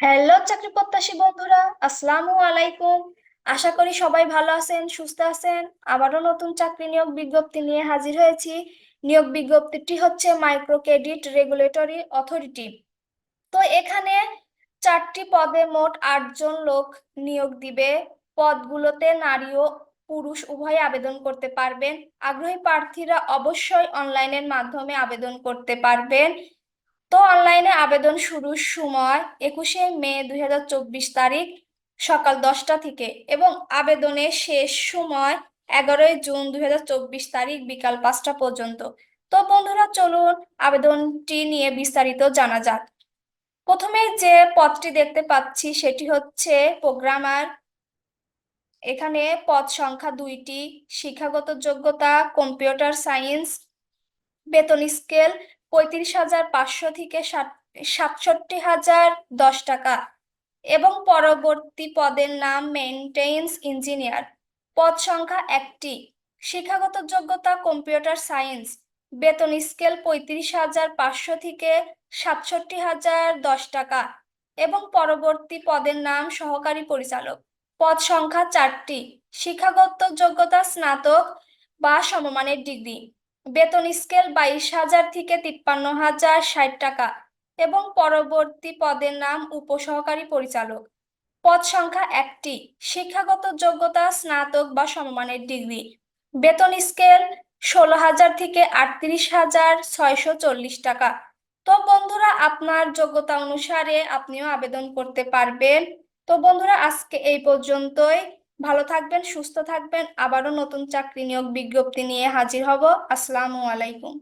Hello চাকরি প্রত্যাশী বন্ধুরা, আসসালামু আলাইকুম। আশা করি সবাই ভালো আছেন, সুস্থ আছেন। আবারও নতুন চাকরি নিয়োগ বিজ্ঞপ্তি নিয়ে হাজির হয়েছি। নিয়োগ বিজ্ঞপ্তিটি হচ্ছে মাইক্রো ক্রেডিট রেগুলেটরি অথরিটি তো এখানে চারটি পদে মোট আটজন লোক নিয়োগ দিবে। পদগুলোতে নারী ও পুরুষ উভয় আবেদন করতে পারবেন। আগ্রহী প্রার্থীরা অবশ্যই অনলাইনের মাধ্যমে আবেদন করতে পারবেন। তো অনলাইনে আবেদন শুরুর সময় একুশে মে দু হাজার চব্বিশ তারিখ সকাল দশটা থেকে এবং আবেদনের শেষ সময় এগারোই জুন দু হাজার চব্বিশ তারিখ বিকাল পাঁচটা পর্যন্ত। তো বন্ধুরা, চলুন আবেদনটি নিয়ে বিস্তারিত জানা যাক। প্রথমে যে পদটি দেখতে পাচ্ছি সেটি হচ্ছে প্রোগ্রামার। এখানে পদ সংখ্যা দুইটি, শিক্ষাগত যোগ্যতা, কম্পিউটার সায়েন্স, বেতন স্কেল পঁয়ত্রিশ হাজার পাঁচশো থেকে সাতষট্টি হাজার দশ টাকা। এবং পরবর্তী পদের নাম মেনটেন্স ইঞ্জিনিয়ার পদ সংখ্যা একটি। শিক্ষাগত যোগ্যতা কম্পিউটার সায়েন্স বেতন স্কেল পঁয়ত্রিশ হাজার পাঁচশো থেকে সাতষট্টি হাজার দশ টাকা। এবং পরবর্তী পদের নাম সহকারী পরিচালক। পদ সংখ্যা চারটি। শিক্ষাগত যোগ্যতা স্নাতক বা সমমানের ডিগ্রি। বেতন স্কেল বাইশ হাজার থেকে তিপ্পান্ন হাজার ষাট টাকা এবং পরবর্তী পদের নাম উপসহকারী পরিচালক। পদ সংখ্যা একটি, শিক্ষাগত যোগ্যতা, স্নাতক বা সমমানের ডিগ্রি। বেতন স্কেল ষোলো হাজার থেকে আটত্রিশ হাজার ছয়শো চল্লিশ টাকা। তো বন্ধুরা, আপনার যোগ্যতা অনুসারে আপনিও আবেদন করতে পারবেন। তো বন্ধুরা, আজকে এই পর্যন্তই। ভালো থাকবেন সুস্থ থাকবেন। আবারও নতুন চাকরি নিয়োগ বিজ্ঞপ্তি নিয়ে হাজির হব। আসসালামু আলাইকুম।